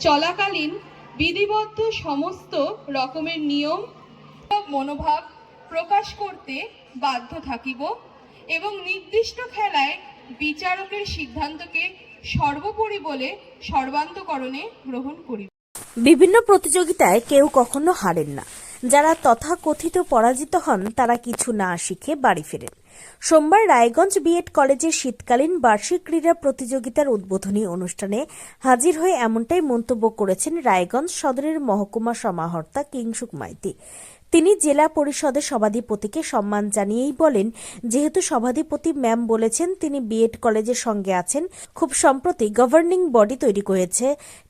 চলাকালীন বিধিবদ্ধ সমস্ত রকমের নিয়ম মনোভাব প্রকাশ করতে বাধ্য থাকিব এবং নির্দিষ্ট খেলায় বিচারকের সিদ্ধান্তকে সর্বোপরি বলে সর্বান্তকরণে গ্রহণ করিব। বিভিন্ন প্রতিযোগিতায় কেউ কখনো হারেন না। যারা তথাকথিত পরাজিত হন, তারা কিছু না শিখে বাড়ি ফেরেন। সোমবার রায়গঞ্জ বিএড কলেজের শীতকালীন বার্ষিক ক্রীড়া প্রতিযোগিতার উদ্বোধনী অনুষ্ঠানে হাজির হয়ে এমনটাই মন্তব্য করেছেন রায়গঞ্জ সদরের মহকুমা সমাহর্তা কিংসুক মাইতি। তিনি জেলা পরিষদের সভাধিপতিকে সম্মান জানিয়েই বলেন, যেহেতু সভাধিপতি ম্যাম বলেছেন তিনি বিএড কলেজের সঙ্গে আছেন, খুব সম্প্রতি গভর্নিং বডি তৈরি হয়েছে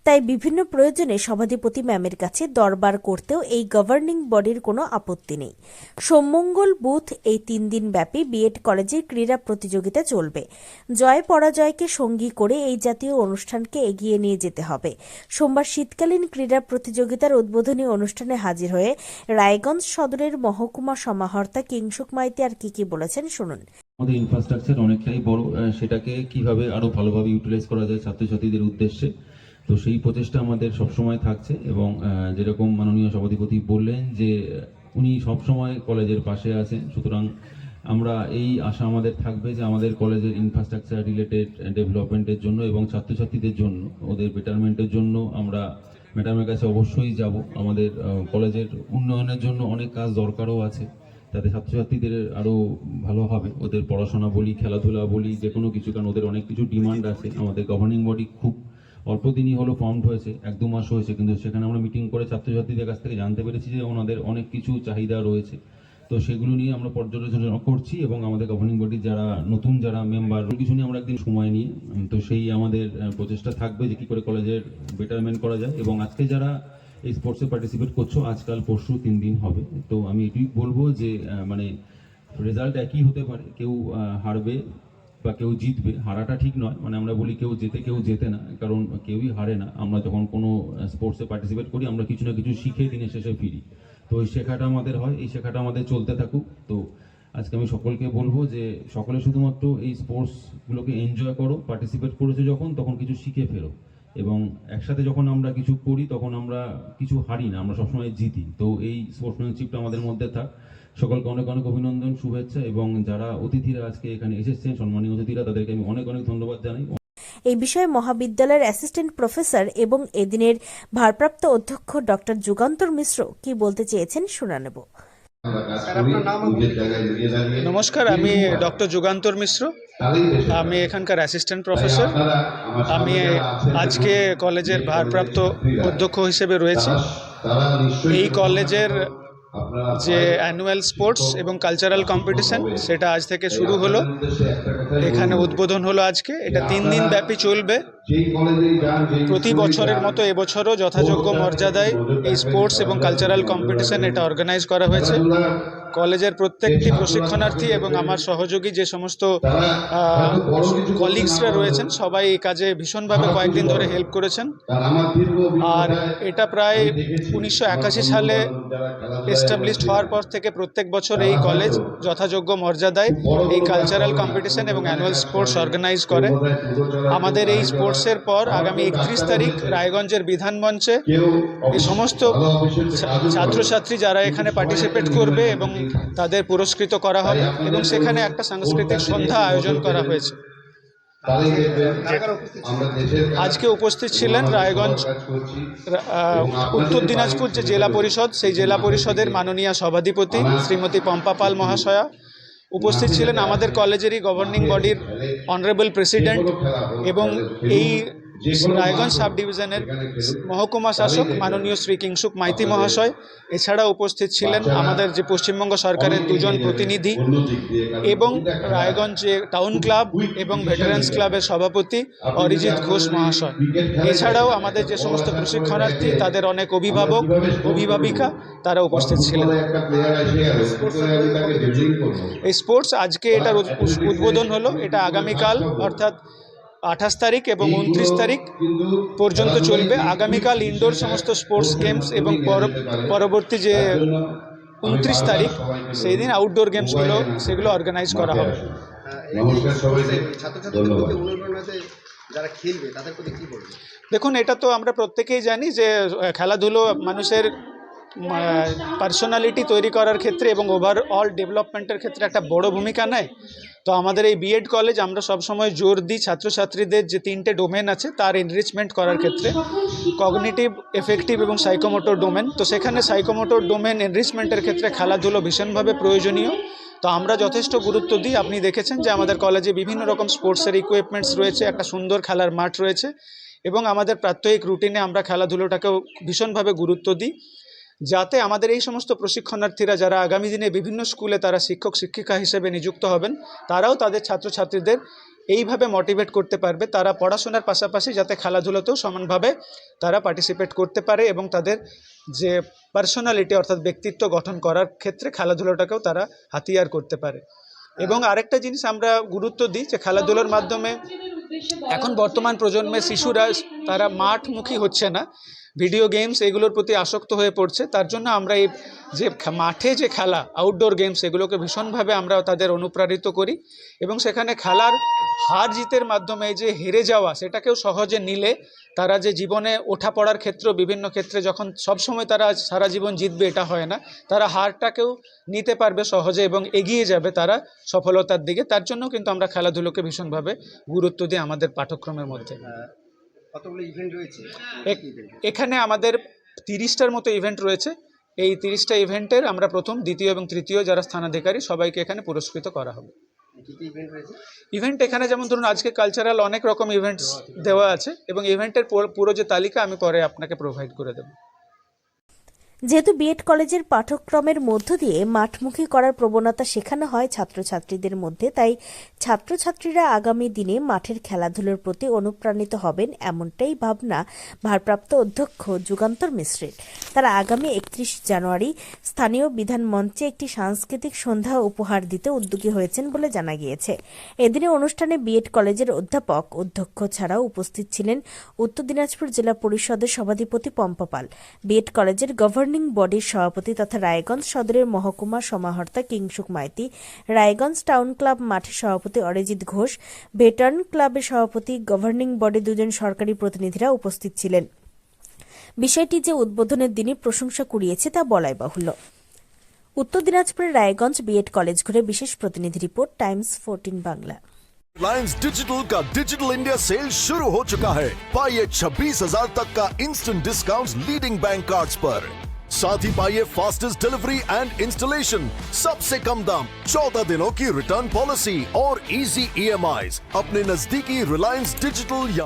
তাই বিভিন্ন প্রয়োজনে সভাধিপতি ম্যামের কাছে দরবার করতেও এই গভর্নিং বডির কোনো আপত্তি নেই। সোমমঙ্গল বুথ এই তিন দিন ব্যাপী বিএড কলেজের ক্রীড়া প্রতিযোগিতা চলবে। জয় পরাজয়কে সঙ্গী করে এই জাতীয় অনুষ্ঠানকে এগিয়ে নিয়ে যেতে হবে। সোমবার শীতকালীন ক্রীড়া প্রতিযোগিতার উদ্বোধনী অনুষ্ঠানে হাজির হয়ে রায়গঞ্জ সদরের মহকুমা সমাহর্তা কিংসুক মাইতি আর কি কি বলেছেন শুনুন। আমাদের ইনফ্রাস্ট্রাকচার অনেকটাই বড় সেটাকে কীভাবে আরও ভালোভাবে ইউটিলাইজ করা যায় ছাত্রছাত্রীদের উদ্দেশ্যে, তো সেই প্রচেষ্টা আমাদের সবসময় থাকছে এবং যেরকম মাননীয় সভাধিপতি বললেন যে, উনি সবসময় কলেজের পাশে আছেন, সুতরাং আমরা এই আশা আমাদের থাকবে যে আমাদের কলেজের ইনফ্রাস্ট্রাকচার রিলেটেড ডেভেলপমেন্টের জন্য এবং ছাত্রছাত্রীদের জন্য, ওদের বেটারমেন্টের জন্য আমরা ম্যাডামের কাছে অবশ্যই যাব। আমাদের কলেজের উন্নয়নের জন্য অনেক কাজ দরকারও আছে। যাতে ছাত্রছাত্রীদের আরও ভালো হবে। ওদের পড়াশোনা বলি, খেলাধুলা বলি যে কোনো কিছু, কারণ ওদের অনেক কিছু ডিমান্ড আছে। আমাদের গভর্নিং বডি খুব অল্প দিনই হলো ফর্মড হয়েছে, এক দু মাস হয়েছে, কিন্তু সেখানে আমরা মিটিং করে ছাত্রছাত্রীদের কাছ থেকে জানতে পেরেছি যে ওনাদের অনেক কিছু চাহিদা রয়েছে। তো সেগুলো নিয়ে আমরা পর্যালোচনা করছি এবং আমাদের গভর্নিং বডি যারা, নতুন যারা মেম্বার কিছু নিয়ে আমরা একদিন সময় নিয়ে তো সেই আমাদের প্রচেষ্টা থাকবে যে কী করে কলেজের বেটারমেন্ট করা যায় এবং আজকে যারা এই স্পোর্টসে পার্টিসিপেট করছ, আজকাল, পরশু তিন দিন হবে। তো আমি এটুই বলব যে মানে রেজাল্ট একই হতে পারে, কেউ হারবে বা কেউ জিতবে, হারাটা ঠিক নয়। মানে আমরা বলি কেউ জেতে কেউ জেতে না। কারণ কেউই হারে না। আমরা যখন কোনো স্পোর্টসে পার্টিসিপেট করি, আমরা কিছু না কিছু শিখে দিনের শেষে ফিরি। তো ওই শেখাটা আমাদের হয়, এই শেখাটা আমাদের চলতে থাকুক। তো আজকে আমি সকলকে বলব যে, সকলে শুধুমাত্র এই স্পোর্টসগুলোকে এনজয় করো পার্টিসিপেট করেছ যখন, তখন কিছু শিখে ফেরো। এবং একসাথে যখন আমরা কিছু করি, তখন আমরা কিছু হারি না। আমরা সবসময় জিতি। তো এই স্পোর্টসম্যানশিপটা আমাদের মধ্যে থাক। সকলকে অনেক অনেক অভিনন্দন শুভেচ্ছা এবং যারা অতিথিরা আজকে এখানে এসেছেন সম্মানীয় অতিথিরা তাদেরকে আমি অনেক অনেক ধন্যবাদ জানাই। এই বিষয়ে মহাবিদ্যালয়ের অ্যাসিস্ট্যান্ট প্রফেসর এবং এদিনের ভারপ্রাপ্ত অধ্যক্ষ ডক্টর যুগান্তর মিশ্র কি বলতে চেয়েছেন শোনা নেব। নমস্কার আমি ডক্টর যুগান্তর মিশ্র। আমি এখানকার অ্যাসিস্ট্যান্ট প্রফেসর। আমি আজকে কলেজের ভারপ্রাপ্ত অধ্যক্ষ হিসেবে রয়েছি। এই কলেজের যে অ্যানুয়াল স্পোর্টস এবং কালচারাল কম্পিটিশন সেটা আজ থেকে শুরু হলো। এখানে উদ্বোধন হলো আজকে। এটা তিন দিন ব্যাপী চলবে। প্রতি বছরের মতো এবছরও যথাযোগ্য মর্যাদায় এই স্পোর্টস এবং কালচারাল কম্পিটিশন এটা অর্গানাইজ করা হয়েছে। কলেজের প্রত্যেকটি প্রশিক্ষণার্থী এবং আমার সহযোগী যে সমস্ত কলিগসরা রয়েছেন সবাই এই কাজে ভীষণভাবে কয়েকদিন ধরে হেল্প করেছেন। আর এটা প্রায় উনিশশো একাশি সালে এস্টাবলিশড হওয়ার পর থেকে প্রত্যেক বছর এই কলেজ যথাযোগ্য মর্যাদায় এই কালচারাল কম্পিটিশন এবং অ্যানুয়াল স্পোর্টস অর্গানাইজ করে। আমাদের এই স্পোর্টসের পর আগামী একত্রিশ তারিখ রায়গঞ্জের বিধান মঞ্চে এই সমস্ত ছাত্রছাত্রী যারা এখানে পার্টিসিপেট করবে এবং তাদের পুরস্কৃত করা হবে এবং সেখানে একটা সাংস্কৃতিক সন্ধ্যা আয়োজন করা হয়েছে। আজকে উপস্থিত ছিলেন রায়গঞ্জ উত্তর দিনাজপুর যে জেলা পরিষদ সেই জেলা পরিষদের মাননীয় সভাধিপতি শ্রীমতী পম্পা পাল মহাশয়া উপস্থিত ছিলেন আমাদের কলেজেরই গভর্নিং বডির অনারেবল প্রেসিডেন্ট এবং এই রায়গঞ্জ সাব ডিভিশনের মহকুমা শাসক মাননীয় শ্রী কিংসুক মাইতি মহাশয় এছাড়া উপস্থিত ছিলেন আমাদের যে পশ্চিমবঙ্গ সরকারের দুজন প্রতিনিধি এবং রায়গঞ্জে টাউন ক্লাব এবং ভেটারেন্স ক্লাবের সভাপতি অরিজিৎ ঘোষ মহাশয়। এছাড়াও আমাদের যে সমস্ত প্রশিক্ষণার্থী তাদের অনেক অভিভাবক অভিভাবিকা তারা উপস্থিত ছিলেন। এই স্পোর্টস আজকে এটা উদ্বোধন হলো এটা আগামীকাল অর্থাৎ আঠাশ তারিখ এবং উনত্রিশ তারিখ পর্যন্ত চলবে। আগামীকাল ইনডোর সমস্ত স্পোর্টস গেমস এবং পর- পরবর্তী যে উনত্রিশ তারিখ সেই দিন আউটডোর গেমসগুলো সেগুলো অর্গানাইজ করা হবে। নমস্কার সবাইকে ছাত্রছাত্রীদের মধ্যে অনুপ্রেরণাতে যারা খেলবে তাদের প্রতি কি বলবে দেখুন এটা তো আমরা প্রত্যেকেই জানি যে খেলাধুলো মানুষের পার্সোনালিটি তৈরি করার ক্ষেত্রে এবং ওভারঅল ডেভেলপমেন্টের ক্ষেত্রে একটা বড় ভূমিকা নেয়। তো আমাদের এই বিএড কলেজ আমরা সবসময় জোর দিই ছাত্রছাত্রীদের যে তিনটে ডোমেন আছে, তার এনরিচমেন্ট করার ক্ষেত্রে। কগনিটিভ এফেক্টিভ এবং সাইকোমোটর ডোমেন তো সেখানে সাইকোমোটর ডোমেন এনরিচমেন্টের ক্ষেত্রে খেলাধুলো ভীষণভাবে প্রয়োজনীয়। তো আমরা যথেষ্ট গুরুত্ব দিই। আপনি দেখেছেন যে আমাদের কলেজে বিভিন্ন রকম স্পোর্টসের ইকুইপমেন্টস রয়েছে, একটা সুন্দর খেলার মাঠ রয়েছে। এবং আমাদের প্রাত্যহিক রুটিনে আমরা খেলাধুলোটাকেও ভীষণভাবে গুরুত্ব দিই। যাতে আমাদের এই সমস্ত প্রশিক্ষণার্থীরা যারা আগামী দিনে বিভিন্ন স্কুলে তারা শিক্ষক, শিক্ষিকা হিসেবে নিযুক্ত হবেন, তারাও তাদের ছাত্রছাত্রীদের এইভাবে মোটিভেট করতে পারবে। তারা পড়াশোনার পাশাপাশি যাতে খেলাধুলোতেও সমানভাবে তারা পার্টিসিপেট করতে পারে এবং তাদের যে পার্সোনালিটি অর্থাৎ ব্যক্তিত্ব গঠন করার ক্ষেত্রে খেলাধুলোটাকেও তারা হাতিয়ার করতে পারে। এবং আরেকটা জিনিস আমরা গুরুত্ব দিই যে খেলাধুলোর মাধ্যমে এখন বর্তমান প্রজন্মের শিশুরা তারা মাঠমুখী হচ্ছে না। ভিডিও গেমস এগুলোর প্রতি আসক্ত হয়ে পড়ছে। তার জন্য আমরা এই যে মাঠে যে খেলা আউটডোর গেমস এগুলোকে ভীষণভাবে আমরা তাদের অনুপ্রাণিত করি এবং সেখানে খেলার হার জিতের মাধ্যমে যে হেরে যাওয়া, সেটাকেও সহজে নিলে তারা যে জীবনে ওঠা পড়ার ক্ষেত্র, বিভিন্ন ক্ষেত্রে যখন সবসময় তারা সারা জীবন জিতবে, এটা হয় না। তারা হারটাকেও নিতে পারবে সহজে এবং এগিয়ে যাবে তারা সফলতার দিকে। তার জন্য কিন্তু আমরা খেলাধুলোকে ভীষণভাবে গুরুত্ব দিই আমাদের পাঠ্যক্রমের মধ্যে। কতগুলো ইভেন্ট রয়েছে? এখানে আমাদের তিরিশটার মতো ইভেন্ট রয়েছে। এই তিরিশটা ইভেন্টের আমরা প্রথম দ্বিতীয় এবং তৃতীয় যারা স্থানাধিকারী সবাইকে এখানে পুরস্কৃত করা হবে। ইভেন্ট এখানে যেমন ধরুন আজকে কালচারাল অনেক রকম ইভেন্টস দেওয়া আছে। এবং ইভেন্টের পুরো যে তালিকা আমি পরে আপনাকে প্রোভাইড করে দেবো। যেহেতু বিএড কলেজের পাঠ্যক্রমের মধ্য দিয়ে মাঠমুখী করার প্রবণতা শেখানো হয় ছাত্রছাত্রীদের মধ্যে, তাই ছাত্রছাত্রীরা আগামী দিনে মাঠের খেলাধুলোর প্রতি অনুপ্রাণিত হবেন এমনটাই ভাবনা ভারপ্রাপ্ত অধ্যক্ষ যুগান্তর মিশ্রের। তারা আগামী একত্রিশ জানুয়ারি স্থানীয় বিধান মঞ্চে একটি সাংস্কৃতিক সন্ধ্যা উপহার দিতে উদ্যোগী হয়েছেন বলে জানা গিয়েছে। এদিনে অনুষ্ঠানে বিএড কলেজের অধ্যাপক, অধ্যক্ষ ছাড়াও উপস্থিত ছিলেন উত্তর দিনাজপুর জেলা পরিষদের সভাধিপতি পম্পা পাল। বিএড কলেজের গভর্নিং বডির সভাপতি তথা রায়গঞ্জ সদরের মহকুমা সমাহর্তা কিংসুক মাইতি রায়গঞ্জ টাউন ক্লাব মাঠের সভাপতি অরিজিৎ ঘোষ ভেটার্ন ক্লাবের সভাপতি গভর্নিং বডি দুজন সরকারি প্রতিনিধিরা উপস্থিত ছিলেন বিষয়টি যে উদ্বোধনের দিনই প্রশংসা কুড়িয়েছে তা বলাই বাহুল্য উত্তর দিনাজপুরের রায়গঞ্জ বিএড কলেজ ঘুরে বিশেষ প্রতিনিধি report Times fourteen Bangla Reliance Digital का डिजिटल इंडिया सेल शुरू हो चुका है पाइए छब्बीस हजार तक का instant discount leading bank cards पर साथ ही पाइए फास्टेस्ट डिलीवरी एंड इंस्टॉलेशन सबसे कम दाम, चौदह दिनों की रिटर्न पॉलिसी और इजी ईएमआई अपने नजदीकी रिलायंस डिजिटल या